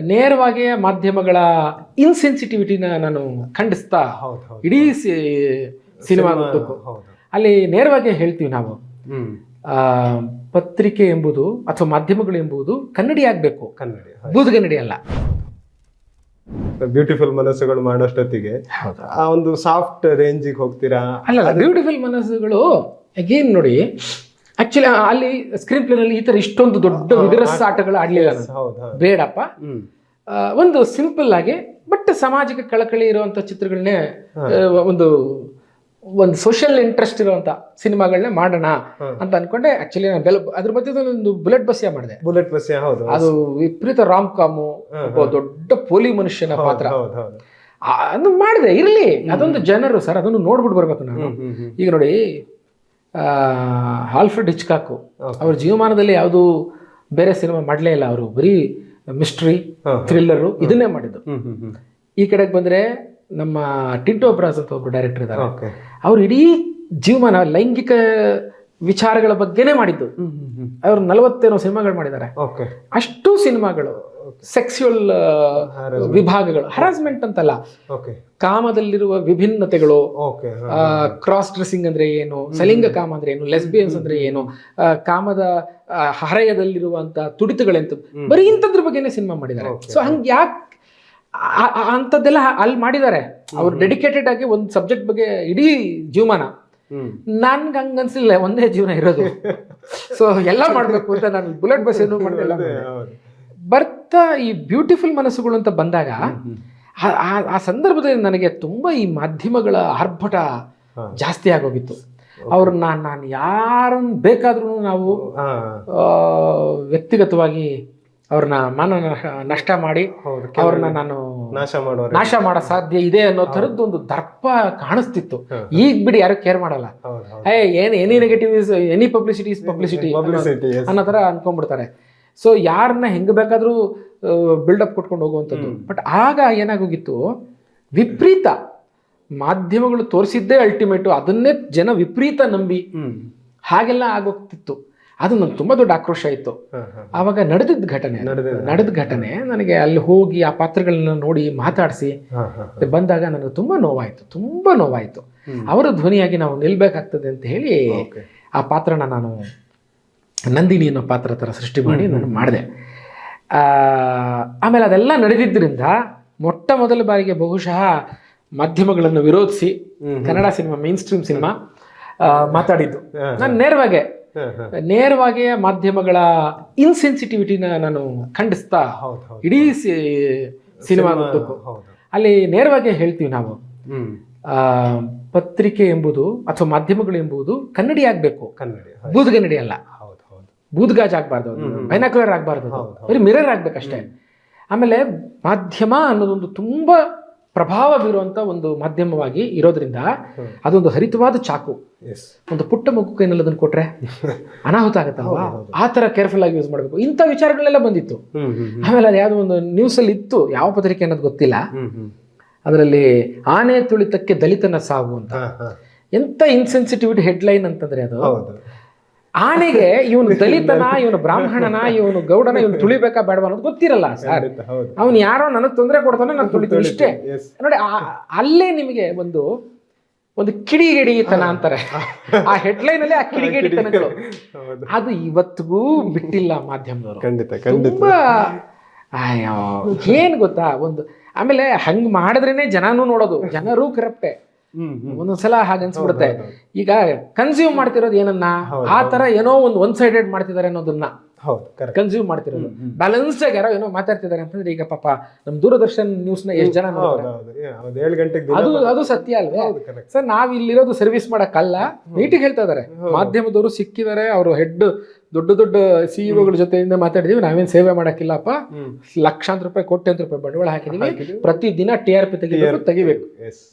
ನೇರವಾಗಿ ಮಾಧ್ಯಮಗಳ ಇನ್ಸೆನ್ಸಿಟಿವಿಟಿನ ನಾನು ಖಂಡಿಸ್ತಾ ಇಡೀ ಸಿನಿಮಾ ಅಲ್ಲಿ ನೇರವಾಗಿ ಹೇಳ್ತೀವಿ ನಾವು. ಪತ್ರಿಕೆ ಎಂಬುದು ಅಥವಾ ಮಾಧ್ಯಮಗಳು ಎಂಬುದು ಕನ್ನಡಿ ಆಗ್ಬೇಕು. ಕನ್ನಡಿ ಬೂದುಗನ್ನಡಿ ಅಲ್ಲ. ಬ್ಯೂಟಿಫುಲ್ ಮನಸ್ಸುಗಳು ಮಾಡೋಷ್ಟೊತ್ತಿಗೆ. ಆ ಒಂದು ಸಾಫ್ಟ್ ರೇಂಜಿಗೆ ಹೋಗ್ತೀರಾ? ಅಲ್ಲ ಬ್ಯೂಟಿಫುಲ್ ಮನಸ್ಸುಗಳು ಅಗೇನ್ ನೋಡಿ ಆಕ್ಚುಲಿ ಅಲ್ಲಿ ಸ್ಕ್ರೀನ್ ಪ್ಲೇನಲ್ಲಿ ಈ ತರ ಇಷ್ಟೊಂದು ದೊಡ್ಡ ವಿರಸ ಆಟಗಳು ಆಡ್ಲಿಲ್ಲ ನಾನು. ಬೇಡಪ್ಪ. ಒಂದು ಸಿಂಪಲ್ ಆಗಿ ಬಟ್ ಸಾಮಾಜಿಕ ಕಳಕಳಿ ಇರುವಂತ ಚಿತ್ರಗಳನ್ನೇ ಒಂದು ಒಂದು ಸೋಷಿಯಲ್ ಇಂಟ್ರೆಸ್ಟ್ ಇರುವಂತ ಸಿನಿಮಾಗಳನ್ನ ಮಾಡೋಣ ಅಂತ ಅನ್ಕೊಂಡೆ. ಆಕ್ಚುಲಿ ನಾನು ಬೆಲ್ ಅದ್ರ ಮಧ್ಯದ ಒಂದು ಬುಲೆಟ್ ಬಸ್ಯ ಮಾಡಿದೆ. ಬುಲೆಟ್ ಬಸ್ ಹೌದು ಅದು ವಿಪರೀತ ರಾಮ್ ಕಾಮು ದೊಡ್ಡ ಪೋಲಿ ಮನುಷ್ಯನ ಪಾತ್ರ. ಅದು ಮಾಡಿದೆ ಇರಲಿ. ಅದೊಂದು ಜನರು ಸರ್ ಅದನ್ನು ನೋಡ್ಬಿಟ್ಟು ಬರ್ಬೇಕು ನಾನು. ಈಗ ನೋಡಿ ಆಲ್ಫ್ರೆಡ್ ಹಿಚ್ಕಾಕು. ಅವ್ರ ಜೀವಮಾನದಲ್ಲಿ ಯಾವುದು ಬೇರೆ ಸಿನಿಮಾ ಮಾಡಲೇ ಇಲ್ಲ ಅವರು. ಬರೀ ಮಿಸ್ಟ್ರಿ. ಥ್ರಿಲ್ಲರು ಇದನ್ನೇ ಮಾಡಿದ್ದು. ಈ ಕಡೆಗೆ ಬಂದ್ರೆ ನಮ್ಮ ಟಿಂಟೋ ಬ್ರಾಸ್ ಅಂತ ಒಬ್ಬರು ಡೈರೆಕ್ಟರ್ ಇದ್ದಾರೆ ಅವ್ರು ಇಡೀ ಜೀವಮಾನ ಲೈಂಗಿಕ ವಿಚಾರಗಳ ಬಗ್ಗೆನೇ ಮಾಡಿದ್ದು. ಅವ್ರು ನಲವತ್ತೇನೋ ಸಿನಿಮಾಗಳು ಮಾಡಿದ್ದಾರೆ. ಅಷ್ಟು ಸಿನಿಮಾಗಳು ಸೆಕ್ಸುವಲ್ ವಿಭಾಗಗಳು. ಹರಾಸ್ಮೆಂಟ್ ಅಂತಲ್ಲ. ಕಾಮದಲ್ಲಿರುವ ವಿಭಿನ್ನತೆಗಳು ಕ್ರಾಸ್ ಡ್ರೆಸ್ಸಿಂಗ್ ಅಂದ್ರೆ ಏನು ಸಲಿಂಗ ಕಾಮ ಅಂದ್ರೆ ಏನು ಲೆಸ್ಬಿಯನ್ಸ್ ಅಂದ್ರೆ ಏನು ಕಾಮದ ಹರೆಯದಲ್ಲಿರುವಂತಹ ಹರೆಯದಲ್ಲಿರುವಂತ ತುಡಿತಗಳೆಂತ. ಬರೀ ಇಂಥದ್ರ ಬಗ್ಗೆನೇ ಸಿನಿಮಾ ಮಾಡಿದ್ದಾರೆ. ಸೊ ಹಂಗೆ ಯಾಕೆ ಅಂಥದ್ದೆಲ್ಲ ಅಲ್ಲಿ ಮಾಡಿದ್ದಾರೆ. ಅವ್ರು ಡೆಡಿಕೇಟೆಡ್ ಆಗಿ ಒಂದು ಸಬ್ಜೆಕ್ಟ್ ಬಗ್ಗೆ ಇಡೀ ಜೀವಮಾನ. ನನ್ಗೆ ಹಂಗ ಅನ್ಸಿಲ್ಲ ಒಂದೇ ಜೀವನ ಇರೋದು. ಸೊ ಎಲ್ಲ ಮಾಡ್ಬೇಕು ಅಂತ ನಾನು ಬುಲೆಟ್ ಬಸ್ ಏನು ಮಾಡಿದೆ ಬರ್ತಾ ಈ ಬ್ಯೂಟಿಫುಲ್ ಮನಸ್ಸುಗಳು ಅಂತ ಬಂದಾಗ ಆ- ಸಂದರ್ಭದಲ್ಲಿ ನನಗೆ ತುಂಬಾ ಈ ಮಾಧ್ಯಮಗಳ ಆರ್ಭಟ ಜಾಸ್ತಿ ಆಗೋಗಿತ್ತು. ಅವ್ರನ್ನ ನಾನು ಯಾರನ್ನ ಬೇಕಾದ್ರೂ ನಾವು ಆ, ವ್ಯಕ್ತಿಗತವಾಗಿ ಅವ್ರನ್ನ ಮಾನ ನಷ್ಟ- ಮಾಡಿ ಅವ್ರನ್ನ ನಾನು ನಾಶ ಮಾಡೋ ನಾಶ ಮಾಡೋ ಸಾಧ್ಯ ಇದೆ ಅನ್ನೋ ಥರದ್ದು ಒಂದು ದರ್ಪ ಕಾಣಿಸ್ತಿತ್ತು. ಈಗ ಬಿಡಿ ಯಾರು ಕೇರ್ ಮಾಡಲ್ಲ. ಏನ್ any negative is any publicity is publicity publicity ಅನ್ನೋ ಥರ ಅನ್ಕೊಂಡ್ಬಿಡ್ತಾರೆ. ಸೊ ಯಾರನ್ನ ಹೆಂಗ್ ಬೇಕಾದರೂ ಬಿಲ್ಡಪ್ ಕೊಟ್ಕೊಂಡು ಹೋಗುವಂಥದ್ದು. ಬಟ್ ಆಗ ಏನಾಗೋಗಿತ್ತು ವಿಪರೀತ ಮಾಧ್ಯಮಗಳು ತೋರಿಸಿದ್ದೇ ಅಲ್ಟಿಮೇಟು ಅದನ್ನೇ ಜನ ವಿಪರೀತ ನಂಬಿ ಹಾಗೆಲ್ಲ ಆಗೋಗ್ತಿತ್ತು. ಅದು ನಂಗೆ ತುಂಬ ದೊಡ್ಡ ಆಕ್ರೋಶ ಇತ್ತು. ಹಾ ಆವಾಗ ನಡೆದಿದ್ದ ಘಟನೆ. ನಡೆದ ಘಟನೆ. ನನಗೆ ಅಲ್ಲಿ ಹೋಗಿ ಆ ಪಾತ್ರಗಳನ್ನ ನೋಡಿ ಮಾತಾಡಿಸಿ ಬಂದಾಗ ನನಗೆ ತುಂಬ ನೋವಾಯಿತು ತುಂಬ ನೋವಾಯಿತು. ಅವರ ಧ್ವನಿಯಾಗಿ ನಾವು ನಿಲ್ಬೇಕಾಗ್ತದೆ ಅಂತ ಹೇಳಿ ಆ ಪಾತ್ರನ ನಾನು ನಂದಿನಿ ಅನ್ನೋ ಪಾತ್ರ ಥರ ಸೃಷ್ಟಿ ಮಾಡಿ ನಾನು ಮಾಡಿದೆ. ಆಮೇಲೆ ಅದೆಲ್ಲ ನಡೆದಿದ್ದರಿಂದ ಮೊಟ್ಟ ಮೊದಲ ಬಾರಿಗೆ ಬಹುಶಃ ಮಾಧ್ಯಮಗಳನ್ನು ವಿರೋಧಿಸಿ Kannada cinema mainstream cinema ಮಾತಾಡಿದ್ದು. ನಾನು ನೇರವಾಗೆ ನೇರವಾಗಿ ಮಾಧ್ಯಮಗಳ ಇನ್ಸೆನ್ಸಿಟಿವಿಟಿನ ನಾನು ಖಂಡಿಸ್ತಾ ಇಡೀ ಸಿನಿಮಾ ಅಲ್ಲಿ ನೇರವಾಗಿ ಹೇಳ್ತೀವಿ ನಾವು. ಪತ್ರಿಕೆ ಎಂಬುದು ಅಥವಾ ಮಾಧ್ಯಮಗಳು ಎಂಬುದು ಕನ್ನಡಿ ಆಗ್ಬೇಕು. ಕನ್ನಡಿ ಬೂದುಗನ್ನಡಿ ಅಲ್ಲ. ಬೂದ್ಗಾಜ್ ಆಗ್ಬಾರ್ದು ಬೈನಾಕ್ಯುಲರ್ ಆಗ್ಬಾರ್ದು. ಬರೀ ಮಿರರ್ ಆಗ್ಬೇಕಷ್ಟೇ. ಆಮೇಲೆ ಮಾಧ್ಯಮ ಅನ್ನೋದೊಂದು ತುಂಬ ಪ್ರಭಾವ ಬೀರುವಂತ ಒಂದು ಮಾಧ್ಯಮವಾಗಿ ಇರೋದ್ರಿಂದ ಅದೊಂದು ಹರಿತವಾದ ಚಾಕು. ಒಂದು ಪುಟ್ಟ ಮಗು ಕೈನಲ್ಲಿ ಅದನ್ನು ಕೊಟ್ರೆ ಅನಾಹುತ ಆಗುತ್ತಾ ಆ ತರ ಕೇರ್ಫುಲ್ ಆಗಿ ಯೂಸ್ ಮಾಡಬೇಕು. ಇಂಥ ವಿಚಾರಗಳೆಲ್ಲ ಬಂದಿತ್ತು. ಆಮೇಲೆ ಅದು ಯಾವುದೋ ಒಂದು ನ್ಯೂಸ್ ಅಲ್ಲಿ ಇತ್ತು. ಯಾವ ಪತ್ರಿಕೆ ಅನ್ನೋದು ಗೊತ್ತಿಲ್ಲ. ಅದರಲ್ಲಿ ಆನೆ ತುಳಿತಕ್ಕೆ ದಲಿತನ ಸಾವು ಅಂತ. ಎಂತ ಇನ್ಸೆನ್ಸಿಟಿವಿಟಿ ಹೆಡ್ಲೈನ್ ಅಂತಂದ್ರೆ ಅದು. ಆನೆಗೆ ಇವನು ದಲಿತನ ಇವನು ಬ್ರಾಹ್ಮಣನ ಇವನು ಗೌಡನ ಇವನು ತುಳಿಬೇಕಾ ಬೇಡವಾ ಅನ್ನೋದು ಗೊತ್ತಿರಲ್ಲ ಸರ್. ಅವನು ಯಾರೋ ನನಗೆ ತೊಂದರೆ ಕೊಡ್ತಾನೆ ನಾನು ತುಳಿತೀನಿ ಇಷ್ಟೇ. ನೋಡಿ ಅಲ್ಲೇ ನಿಮಗೆ ಒಂದು ಒಂದು ಕಿಡಿಗೇಡಿತನ ಅಂತಾರೆ. ಆ ಹೆಡ್ಲೈನ್ ಅಲ್ಲಿ ಆ ಕಿಡಿಗೇಡಿತನಗಳು ಹೌದು. ಅದು ಇವತ್ತಿಗೂ ಬಿಟ್ಟಿಲ್ಲ ಮಾಧ್ಯಮದವರು. ಖಂಡಿತ ಖಂಡಿತ. ತುಂಬಾ ಅಯ್ಯೋ ಏನ್ ಗೊತ್ತಾ ಒಂದು ಆಮೇಲೆ ಹಂಗ್ ಮಾಡಿದ್ರೇನೆ ಜನನೂ ನೋಡೋದು ಜನರು ಕರಪ್ಟೆ ಒಂದೊಂದ್ಸಲ ಹಾಗೆ ಅನ್ಸ್ಬಿಡುತ್ತೆ. ಈಗ ಕನ್ಸ್ಯೂಮ್ ಮಾಡ್ತಿರೋದು ಏನನ್ನ? ಆ ತರ ಏನೋ ಒಂದು ಒನ್ ಸೈಡೆಡ್ ಮಾಡ್ತಿದ್ದಾರೆ ಅನ್ನೋದನ್ನ ಕನ್ಸ್ಯೂಮ್ ಮಾಡ್ತಿರೋದು. ಬ್ಯಾಲೆನ್ಸ್ ಆಗಿ ಯಾರೋ ಏನೋ ಮಾತಾಡ್ತಿದ್ದಾರೆ ಅಂತಂದ್ರೆ ಈಗ ಪಾಪ ನಮ್ ದೂರದರ್ಶನ್ ನ್ಯೂಸ್ನ ಎಷ್ಟು ಜನ ಅದು ಅದು ಸತ್ಯ ಅಲ್ವೇ? ಸರ್ ನಾವ್ ಇಲ್ಲಿರೋದು ಸರ್ವಿಸ್ ಮಾಡಕ್ಕಲ್ಲ ನೀಟಿಗೆ ಹೇಳ್ತಾ ಇದಾರೆ. ಮಾಧ್ಯಮದವರು ಸಿಕ್ಕಿದ್ದಾರೆ ಅವರು ಹೆಡ್ ದೊಡ್ಡ ದೊಡ್ಡ ಸಿಇಒಗಳ ಜೊತೆಯಿಂದ ಮಾತಾಡಿದೀವಿ. ನಾವೇನ್ ಸೇವೆ ಮಾಡಕ್ಕಿಲ್ಲಪ್ಪ. ಲಕ್ಷಾಂತರ ರೂಪಾಯಿ ಕೋಟ್ಯಾಂತರ ರೂಪಾಯಿ ಬಂಡವಾಳ ಹಾಕಿದೀವಿ. ಪ್ರತಿ ದಿನ ಟಿ ಆರ್ ಪಿ ತೆಗಿಬೇಕು ತೆಗಿಬೇಕು.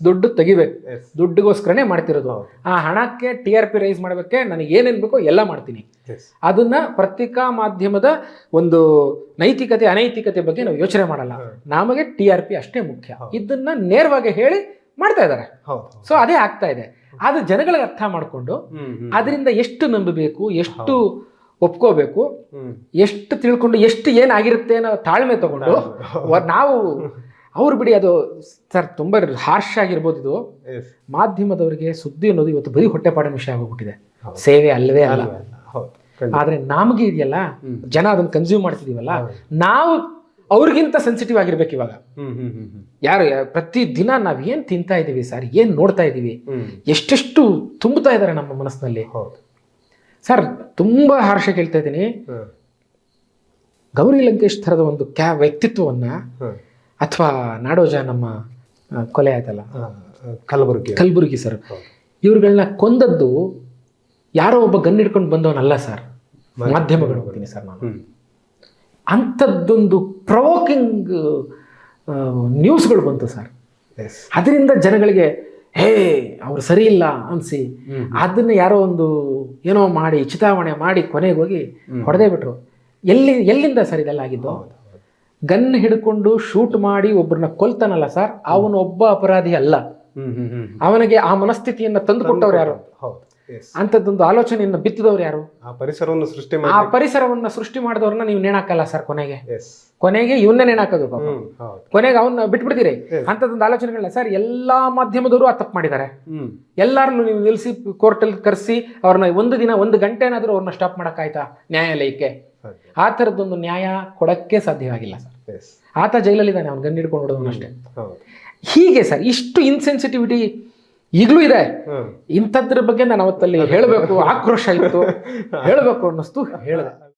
ದುಡ್ಡು ತೆಗಿಬೇಕು. ದುಡ್ಡುಗೋಸ್ಕರನೇ ಮಾಡ್ತಿರೋದು. ಆ ಹಣಕ್ಕೆ ಟಿ ಆರ್ ಪಿ ರೈಸ್ ಮಾಡಬೇಕೆ ನನಗೆ ಏನೇನ್ ಬೇಕೋ ಎಲ್ಲ ಮಾಡ್ತೀನಿ. ಅದನ್ನ ಪತ್ರಿಕಾ ಮಾಧ್ಯಮದ ಒಂದು ನೈತಿಕತೆ ಅನೈತಿಕತೆ ಬಗ್ಗೆ ನಾವು ಯೋಚನೆ ಮಾಡಲ್ಲ. ನಮಗೆ ಟಿ ಆರ್ ಪಿ ಅಷ್ಟೇ ಮುಖ್ಯ. ಇದನ್ನ ನೇರವಾಗಿ ಹೇಳಿ ಮಾಡ್ತಾ ಇದ್ದಾರೆ. ಸೊ ಅದೇ ಆಗ್ತಾ ಇದೆ. ಅದು ಜನಗಳಿಗೆ ಅರ್ಥ ಮಾಡಿಕೊಂಡು ಅದರಿಂದ ಎಷ್ಟು ನಂಬಬೇಕು ಎಷ್ಟು ಒಪ್ಕೋಬೇಕು. ಎಷ್ಟು ತಿಳ್ಕೊಂಡು ಎಷ್ಟು ಏನಾಗಿರುತ್ತೆ ಅನ್ನೋ ತಾಳ್ಮೆ ತಗೊಂಡು ನಾವು ಅವ್ರು ಬಿಡಿ ಅದು ಸರ್ ತುಂಬ ಹಾರ್ಶ್ ಆಗಿರ್ಬೋದು ಇದು. ಮಾಧ್ಯಮದವರಿಗೆ ಸುದ್ದಿ ಅನ್ನೋದು ಇವತ್ತು ಬರೀ ಹೊಟ್ಟೆಪಾಡಿನ ವಿಷಯ ಆಗೋಗ್ಬಿಟ್ಟಿದೆ ಸೇವೆ ಅಲ್ಲವೇ ಅಲ್ಲ. ಆದ್ರೆ ನಮಗೆ ಇದೆಯಲ್ಲ ಜನ ಅದನ್ನ ಕನ್ಸ್ಯೂಮ್ ಮಾಡ್ತಿದೀವಲ್ಲ ನಾವು ಅವ್ರಿಗಿಂತ ಸೆನ್ಸಿಟಿವ್ ಆಗಿರ್ಬೇಕು ಇವಾಗ. ಯಾರು ಪ್ರತಿ ದಿನ ನಾವ್ ಏನ್ ತಿಂತಾ ಇದೀವಿ ಸರ್ ಏನ್ ನೋಡ್ತಾ ಇದೀವಿ ಎಷ್ಟೆಷ್ಟು ತುಂಬುತ್ತಾ ಇದಾರೆ ನಮ್ಮ ಮನಸ್ಸಿನಲ್ಲಿ. ಸರ್ ತುಂಬ ಹರ್ಷ ಕೇಳ್ತಾ ಇದ್ದೀನಿ. ಗೌರಿ ಲಂಕೇಶ್ ಥರದ ಒಂದು ಕ್ಯಾ ವ್ಯಕ್ತಿತ್ವವನ್ನ ಅಥವಾ ನಾಡೋಜ ನಮ್ಮ ಕೊಲೆ ಆಯ್ತಲ್ಲ? ಕಲಬುರ್ಗಿ. ಕಲಬುರ್ಗಿ ಸರ್. ಇವ್ರುಗಳನ್ನ ಕೊಂದದ್ದು ಯಾರೋ ಒಬ್ಬ ಗನ್ ಹಿಡ್ಕೊಂಡು ಬಂದವನಲ್ಲ ಸರ್. ಮಾಧ್ಯಮಗಳು ಬರ್ತೀನಿ ಸರ್ ನಾನು. ಅಂಥದ್ದೊಂದು ಪ್ರವೋಕಿಂಗ್ ನ್ಯೂಸ್ಗಳು ಬಂತು ಸರ್. ಅದರಿಂದ ಜನಗಳಿಗೆ ಹೇ ಅವ್ರು ಸರಿ ಇಲ್ಲ ಅನ್ಸಿ. ಅದನ್ನ ಯಾರೋ ಒಂದು ಏನೋ ಮಾಡಿ ಚಿತಾವಣೆ ಮಾಡಿ ಕೊನೆಗೆ ಹೋಗಿ ಹೊಡೆದೇ ಬಿಟ್ರು. ಎಲ್ಲಿ ಎಲ್ಲಿಂದ ಸರ್ ಇದೆಲ್ಲ ಆಗಿದ್ದು? ಗನ್ ಹಿಡ್ಕೊಂಡು ಶೂಟ್ ಮಾಡಿ ಒಬ್ಬರನ್ನ ಕೊಲ್ತಾನಲ್ಲ ಸರ್ ಅವನು ಒಬ್ಬ ಅಪರಾಧಿ ಅಲ್ಲ. ಅವನಿಗೆ ಆ ಮನಸ್ಥಿತಿಯನ್ನ ತಂದುಕೊಟ್ಟವ್ರು ಯಾರು? ಹೌದು. ಎಸ್ ಆಲೋಚನೆಯನ್ನ ಬಿತ್ತಿದವ್ರು ಯಾರು? ಆ ಪರಿಸರವನ್ನು ಸೃಷ್ಟಿ ಆ ಪರಿಸರವನ್ನ ಸೃಷ್ಟಿ ಮಾಡಿದವ್ರನ್ನ ನೀವು ನೇಣಾಕಲ್ಲ ಸರ್ ಕೊನೆಗೆ. ಕೊನೆಗೆ ಇವನ್ನ ನೇಣಾಕೋದು ಕೊನೆಗೆ ಅವನ್ನ ಬಿಟ್ಬಿಡ್ತೀರಿ. ಅಂತದೊಂದು ಆಲೋಚನೆಗಳನ್ನ ಸರ್ ಎಲ್ಲಾ ಮಾಧ್ಯಮದವರು ಆ ತಪ್ಪು ಮಾಡಿದ್ದಾರೆ ಎಲ್ಲಾರನ್ನು ನೀವು ನಿಲ್ಲಿಸಿ ಕೋರ್ಟಲ್ಲಿ ಕರೆಸಿ ಅವ್ರನ್ನ ಒಂದು ದಿನ ಒಂದು ಗಂಟೆನಾದ್ರೂ ಅವ್ರನ್ನ ಸ್ಟಾಪ್ ಮಾಡೋಕ್ಕಾಯ್ತಾ? ನ್ಯಾಯಾಲಯಕ್ಕೆ. ಆ ಥರದ್ದೊಂದು ನ್ಯಾಯ ಕೊಡಕ್ಕೆ ಸಾಧ್ಯವಾಗಿಲ್ಲ ಸರ್. ಆತ ಜೈಲಲ್ಲಿದ್ದಾನೆ ಅವ್ನು ಗನ್ ಹಿಡ್ಕೊಂಡು ಅಷ್ಟೇ. ಹೀಗೆ ಸರ್ ಇಷ್ಟು ಇನ್ಸೆನ್ಸಿಟಿವಿಟಿ ಈಗಲೂ ಇದೆ. ಇಂಥದ್ರ ಬಗ್ಗೆ ನಾನು ಅವತ್ತಲ್ಲಿ ಹೇಳಬೇಕು ಆಕ್ರೋಶ ಇತ್ತು. ಹೇಳಬೇಕು ಅನ್ನಿಸ್ತು ಹೇಳಿದೆ.